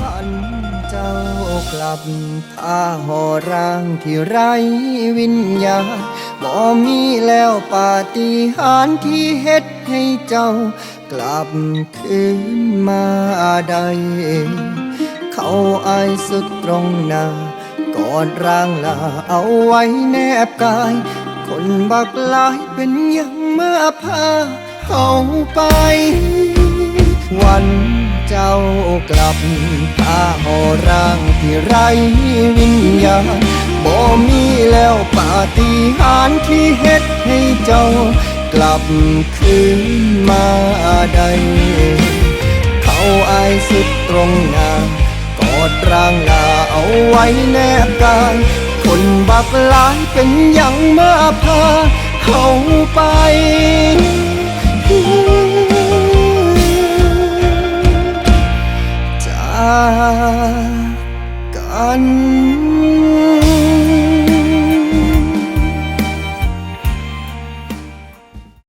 วันเจ้ากลับพาห่อร่างที่ไร้วิญญาบ่มีแล้วปาฏิหาริย์ที่เฮ็ดให้เจ้ากลับคืนมาได้เขาอายสุดตรงหน้ากอดร่างลาเอาไว้แนบกาย คนบักลายเป็นยังเมื่อพาเขาไป วัน กลับพาหอร่างที่ไรวิญญาณบ่มีแล้วปาฏิหาริย์ที่เฮ็ดให้เจ้ากลับคืนมาได้เขาอายสุดตรงหน้ากอดร่างลาเอาไว้แนบกายคนบักหลายเป็นหยังมาพาเขาไป กัน